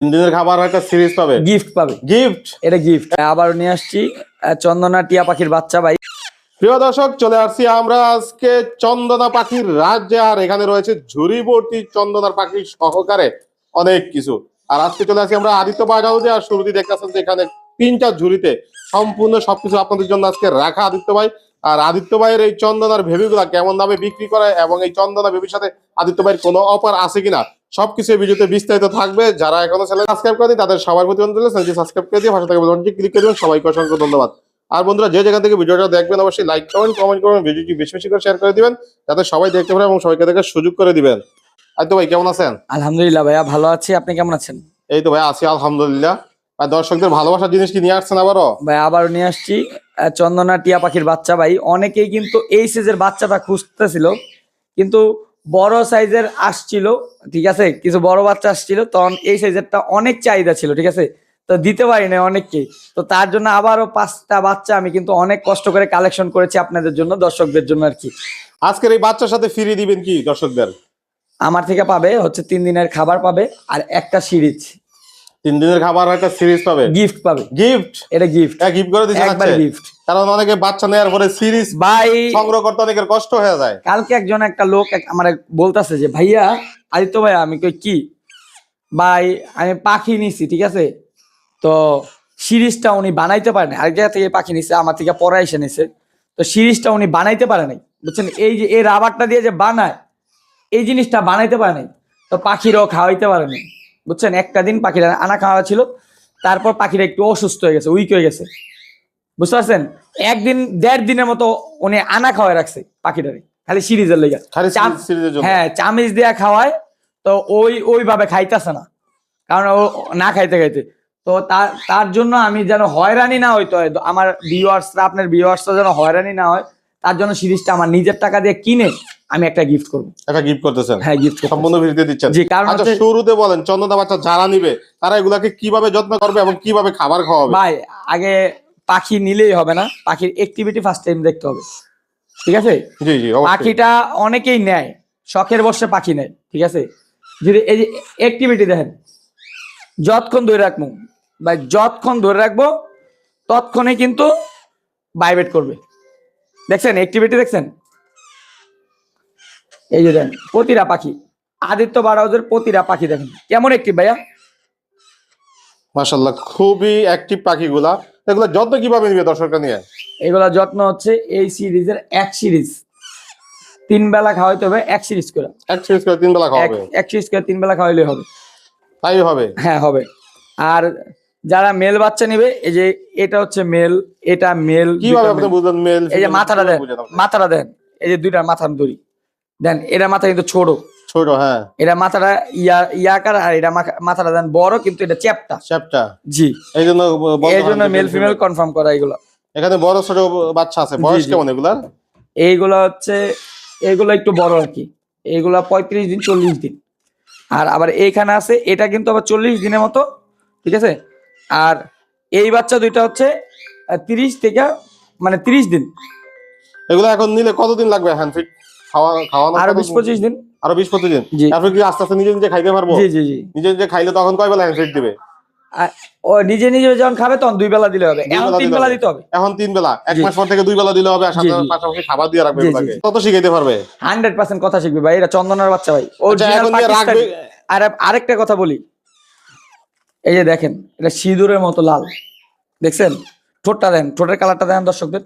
দিনের খাবার একটা সিরিজ পাবে। গিফট পাবে। গিফট এটা গিফট আবার নিয়ে আসছি। চন্দনা টিয়া পাখির বাচ্চা ভাই। প্রিয় দর্শক চলে আসছি আমরা আজকে চন্দনা পাখির রাজ্যে আর এখানে রয়েছে চন্দনার পাখির সহকারে অনেক কিছু। আর আজকে চলে আসছি আমরা আদিত্য বাজাউজে আর শুরুতে দেখতেছেন যে এখানে তিনটা ঝুড়িতে সম্পূর্ণ সবকিছু আপনাদের জন্য আজকে রাখা আদিত্য ভাই। আর আদিত্য ভাইয়ের এই চন্দনার ভেবিগুলা কেমন দামে বিক্রি করে এবং এই চন্দনা ভেবির সাথে আদিত্য ভাইয়ের কোনো অফার আছে কিনা? সবকিছু এই ভিডিওতে বিস্তারিত থাকবে। যারা এখনও চ্যানেল সাবস্ক্রাইব করেনি তাদের সবার প্রতি অনুরোধ চ্যানেলটি সাবস্ক্রাইব করে দিয়ে পাশে থাকা বেলবটনটি ক্লিক করে দিবেন। সবাইকে অসংখ্য ধন্যবাদ। আর বন্ধুরা যে জায়গা থেকে ভিডিওটা দেখবেন অবশ্যই লাইক কমেন্ট কমেন্ট করবেন। ভিডিওটি বেশি বেশি করে শেয়ার করে দিবেন যাতে সবাই দেখতে পারে এবং সবাইকে দেখার সুযোগ করে দিবেন। আদিত্য ভাই কেমন আছেন? আলহামদুলিল্লাহ ভাইয়া ভালো আছি। আপনি কেমন আছেন? এই তো ভাই আছি আলহামদুলিল্লাহ। আর দর্শকদের ভালোবাসার জিনিস কি নিয়ে আসছেন আবারও? ভাই আবার নিয়ে আসছি। চন্দনা টিয়া পাখির বাচ্চা ভাই। অনেকেই কিন্তু এই সিজের বাচ্চাটা খুঁজতেছিল। কিন্তু বড় সাইজের আসছিল ঠিক আছে? কিছু বড় বাচ্চা আসছিল তখন এই সাইজেরটা অনেক চাহিদা ছিল ঠিক আছে? তো দিতে পারি না অনেককে। তো তার জন্য আবারও পাঁচটা বাচ্চা আমি কিন্তু অনেক কষ্ট করে কালেকশন করেছি আপনাদের জন্য দর্শকদের জন্য আর কি। আজকের এই বাচ্চার সাথে ফিরিয়ে দিবেন কি দর্শকদের? আমার থেকে পাবে হচ্ছে তিন দিনের খাবার পাবে আর একটা সিরিজ। তিন দিনের খাবার একটা সিরিজ পাবে? গিফট পাবে। গিফট এটা গিফট গিফট করে দিচ্ছেন একবার গিফট কারণ অনেকে বাচ্চা নেওয়ার পরে সিরিজ ভাই সংগ্রহ করতে অনেকের কষ্ট হয়ে যায়। কালকে একজন একটা লোক আমার বলতেছে যে ভাইয়া আদিত্য ভাইয়া আমি কই কি? ভাই আমি পাখি নিছি ঠিক আছে? তো সিরিজটা উনি বানাইতে পারে আরেক জায়গা থেকে পাখি নিছে আমার থেকে পরে এসে নিছে। তো সিরিজটা উনি বানাইতে পারে নাই। বুঝছেন? এই যে এই রাবারটা দিয়ে যে বানায় এই জিনিসটা বানাইতে পারে নাই। তো পাখিরাও খাওয়াইতে পারে নাই। বুঝছেন? একটা দিন পাখিরা আনা খাওয়া ছিল তারপর পাখিরা একটু অসুস্থ হয়ে গেছে উইক হয়ে গেছে। বুঝতে পারছেন একদিন দেড় দিনের মতো উনি আনা খাওয়াই রাখছে পাখিটারে খালি সিরিজের লেগে। হ্যাঁ চামিচ দেয়া খাওয়ায় তো ওই ওইভাবে খাইতেছে না। কারণ ও না খাইতে খাইতে। তো তার তার জন্য আমি যেন হয়রানি না হইতো আমার ভিউয়ার্সরা আপনার ভিউয়ার্সরা যেন হয়রানি না হয় তার জন্য সিরিজটা আমার নিজের টাকা দিয়ে কিনে আমি একটা গিফট করব। একটা গিফট করতেছেন? হ্যাঁ গিফট সম্পূর্ণ ফ্রিতে দিচ্ছেন। জি কারণ আচ্ছা শুরুতে বলেন চন্দনা বাচ্চা যারা নিবে তারা এগুলাকে কীভাবে যত্ন করবে এবং কীভাবে খাবার খাওয়াবে? ভাই আগে পাখি নিলেই হবে না। পাখির অ্যাক্টিভিটি ফার্স্ট টাইম দেখতে হবে। ঠিক আছে? জি জি পাখিটা অনেকেই নেয়। শখের বসে পাখি নেয়। ঠিক আছে? যদি এই যে অ্যাক্টিভিটি দেখেন যতক্ষণ ধরে রাখব বা যতক্ষণ ধরে রাখব ততক্ষণে কিন্তু বাইবেট করবে। দেখছেন? অ্যাক্টিভিটি দেখছেন? এই যে দেখেন প্রতিটা পাখি। আদিত্য বারাউজের প্রতিটা পাখি দেখেন। কেমন একটি ভাইয়া? মাশাল্লাহ খুবই অ্যাক্টিভ পাখিগুলা। এগুলো যত্ন কীভাবে নিবে দর্শকরা নিয়ে? এগুলা যত্ন হচ্ছে এই সিরিজের এক সিরিজ। তিন বেলা খাওয়াইতে হবে এক সিরিজ করে। এক সিরিজ করে তিন বেলা এক খাওয়াবে এক সিরিজ করে তিন বেলা খাওয়াইলে হবে। তাই হবে? হ্যাঁ হবে। আর যারা মেল বাচ্চা নিবে এই যে এটা হচ্ছে মেল এটা মেল কীভাবে আপনি বুঝলেন মেল এই যে মাথাটা দেন মাথাটা দেন। এই যে দুইটা মাথা দড়ি। দেন এটা মাথা কিন্তু ছোট। ছোট হ্যাঁ। এটা মাথাটা ইয়া ইয়াকার আর এটা মাথাটা দেন বড় কিন্তু এটা চ্যাপটা। চ্যাপটা। জি। এই জন্য এই জন্য মেল ফিমেল কনফার্ম করা এগুলো। এখানে বড় ছোট বাচ্চা আছে। বয়স কেমন এগুলার? এইগুলো হচ্ছে এইগুলো একটু বড় আর কি। এইগুলা পঁয়ত্রিশ দিন চল্লিশ দিন। আর আবার এইখানে আছে এটা কিন্তু আবার চল্লিশ দিনের মতো ঠিক আছে? আর এই বাচ্চা দুইটা হচ্ছে তিরিশ থেকে মানে তিরিশ দিন। এগুলো এখন নিলে কতদিন লাগবে হ্যান্ড ফিট খাওয়া খাওয়া আরও? বিশ পঁচিশ দিন। আরও বিশ পঁচিশ দিন। তারপর কি আস্তে আস্তে নিজে নিজে খাইতে পারব? জি জি জি। নিজে নিজে খাইলে তখন কয় বেলা হ্যান্ড ফিট দিবে ও নিজে নিজে যখন খাবে তখন দুই বেলা দিলে হবে। এখন তিন বেলা দিতে হবে। এখন তিন বেলা। এক মাস পর থেকে দুই বেলা দিলে হবে আর সাথে। পাশাপাশি খাবার দিয়ে রাখবে জি, কত শিখাইতে পারবে? হান্ড্রেড পার্সেন্ট কথা শিখবে ভাই। এটা চন্দনের বাচ্চা ভাই। ও আচ্ছা, রাখবে আর আরেকটা কথা বলি। এই যে দেখেন এটা সিঁদুরের মতো লাল। দেখছেন? ঠোঁটটা দেন। ঠোঁটের কালারটা দেন দর্শকদের।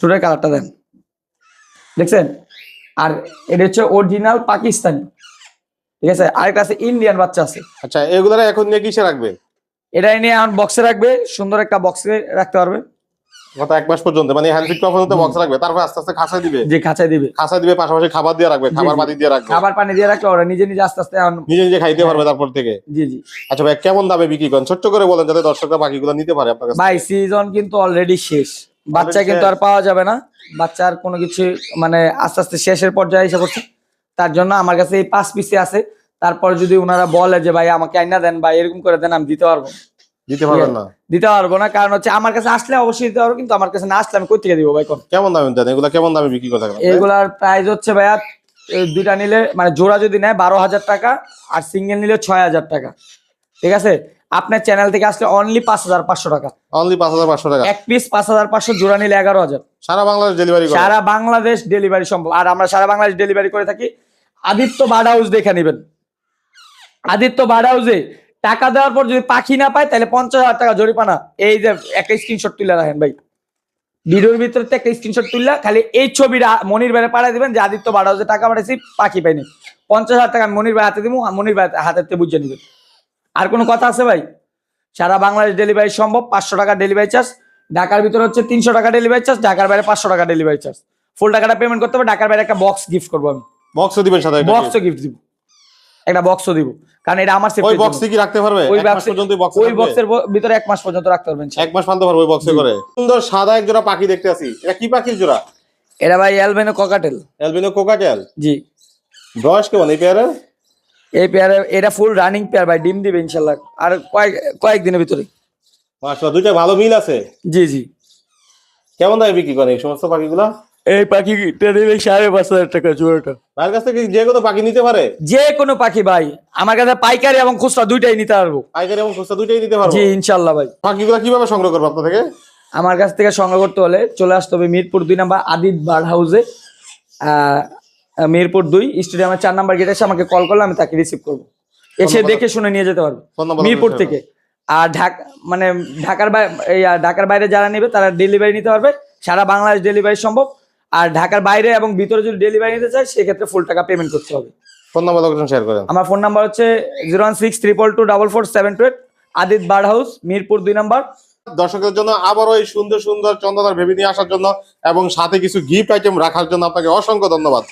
ঠোঁটের কালারটা দেন। দেখছেন? আর এটা হচ্ছে অরিজিনাল পাকিস্তানি। ঠিক আছে? আরেকটা আছে ইন্ডিয়ান বাচ্চা আছে। আচ্ছা এগুলার এখন নিয়ে কিসে রাখবে? এটা নিয়ে এখন বক্সে রাখবে সুন্দর একটা বক্সে রাখতে পারবে। গত এক মাস পর্যন্ত মানে পর্যন্ত বক্স রাখবে তারপর আস্তে আস্তে খাঁচা দিবে। যে খাঁচায় দিবে। খাঁচা দিবে পাশাপাশি খাবার দিয়ে রাখবে খাবার। দিয়ে রাখবে। খাবার পানি দিয়ে রাখলে ওরা নিজে নিজে আস্তে আস্তে নিজে নিজে খাইতে। পারবে তারপর থেকে। জি জি। আচ্ছা ভাই কেমন দামে বিক্রি করেন? ছোট্ট করে বলেন যাতে দর্শকরা বাকিগুলো নিতে পারে আপনার কাছে ভাই সিজন কিন্তু অলরেডি শেষ। বাচ্চা কিন্তু আর পাওয়া যাবে না। বাচ্চার কোনো কিছু মানে আস্তে আস্তে শেষের পর্যায়ে এসে পড়ছে। তার জন্য আমার কাছে এই পাঁচ পিসে আছে। তারপর যদি ওনারা বলে যে ভাই আমাকে আইনা দেন বা এরকম করে দেন আমি দিতে পারব। দিতে পারবেন না। দিতে পারব না। কারণ হচ্ছে আমার কাছে আসলে অবশ্যই দিতে পারব কিন্তু আমার কাছে না আসলে আমি কোথেকে দিব ভাই কেমন দামে দেন? এগুলা কেমন দামে বিক্রি করে থাকেন এইগুলার প্রাইস হচ্ছে ভাইয়া দুইটা নিলে মানে জোড়া যদি নেয় বারো হাজার টাকা আর সিঙ্গেল নিলে ছয় হাজার টাকা। ঠিক আছে? আপনার চ্যানেল থেকে আসলে অনলি পাঁচ হাজার পাঁচশো টাকা। অনলি পাঁচ হাজার পাঁচশো টাকা। এক পিস পাঁচ হাজার পাঁচশো জোড়া নিলে এগারো হাজার। সারা বাংলাদেশ ডেলিভারি সারা বাংলাদেশ ডেলিভারি সম্ভব। আর আমরা সারা বাংলাদেশ ডেলিভারি করে থাকি। আদিত্য বার্ড হাউস দেখে নেবেন। আদিত্য বার্ড হাউসে টাকা দেওয়ার পর যদি পাখি না পায় তাহলে পঞ্চাশ হাজার টাকা জরিপানা এই যে একটা স্ক্রিনশট তুলে রাখেন ভাই। ভিডিওর ভিতরে তো একটা স্ক্রিনশট তুললা। খালি এই ছবিটা মনির ভাইয়ে পাঠিয়ে দিবেন যে আদিত্য বার্ড হাউসে টাকা পাঠাইছি পাখি পাইনি। পঞ্চাশ হাজার টাকা মনির ভাই হাতে দিব মনির ভাই হাতে বুঝে নেবেন আর কোনো কথা আছে ভাই? সারা বাংলাদেশ ডেলিভারি সম্ভব পাঁচশো টাকা ডেলিভারি চার্জ ঢাকার ভিতরে হচ্ছে তিনশো টাকা ডেলিভারি চার্জ ঢাকার বাইরে পাঁচশো টাকা ডেলিভারি চার্জ ফুল টাকাটা পেমেন্ট করতে হবে ঢাকার বাইরে একটা বক্স গিফট করব আমি। বক্সও দিবেন সাথে বক্সও গিফট দিব। একটা বক্সও দিব। কারণ এটা আমার ওই বক্সে কি রাখতে পারবে? ওই box-এ- পর্যন্ত বক্স ওই বক্সের ভিতরে এক মাস পর্যন্ত রাখতে পারবেন এক মাস পালতে পারবে ওই বক্সে করে। সুন্দর সাদা এক জোড়া পাখি দেখতে আছি। এটা কি পাখির জোড়া? এটা ভাই অ্যালবেনো কোকাটেল অ্যালবিনো কোকাটেল জি। বয়স কেমন এই পেয়ারের এই পেয়ারে এটা ফুল রানিং পেয়ার ভাই ডিম দিবে ইনশাল্লাহ। আর কয়েক কয়েকদিনের ভিতরে। মাশাআল্লাহ দুইটা ভালো মিল আছে? জি জি। কেমন দামে বিক্রি করে এই সমস্ত পাখিগুলো? এই পাখিটা দিলে সাড়ে পাঁচ হাজার টাকা জোড়াটা। ভাইয়ের কাছ থেকে যে কোনো পাখি নিতে পারে? যে কোনো পাখি ভাই আমার কাছে পাইকারি এবং খুচরা দুইটাই নিতে পারব। পাইকারি এবং খুচরা দুইটাই নিতে পারব? জি ইনশাল্লাহ ভাই। পাখিগুলো কীভাবে সংগ্রহ করব আপনার থেকে? আমার কাছ থেকে সংগ্রহ করতে হলে চলে আসতে হবে মিরপুর দুই নাম্বার আদিত বার্ড হাউসে আহ, মিরপুর দুই স্টেডিয়ামের চার নাম্বার গেট এসে আমাকে কল করলে আমি তাকে রিসিভ করব। এসে দেখে শুনে নিয়ে যেতে পারব মিরপুর থেকে। আর ঢাকা মানে ঢাকার ঢাকার বাইরে যারা নেবে তারা ডেলিভারি নিতে পারবে। সারা বাংলাদেশ ডেলিভারি সম্ভব। আর ঢাকার বাইরে এবং ভিতরে যদি ডেলিভারি নিতে চায় সেক্ষেত্রে ফুল টাকা পেমেন্ট করতে হবে। ফোন নাম্বার লোকেশন শেয়ার করেন। আমার ফোন নাম্বার হচ্ছে zero one six triple two double four seven two eight Adit bird house Mirpur দুই নাম্বার। দর্শকের জন্য আবারও এই সুন্দর সুন্দর চন্দ্রদার ভেবে নিয়ে আসার জন্য এবং সাথে কিছু গিফট আইটেম রাখার জন্য আপনাকে অসংখ্য ধন্যবাদ।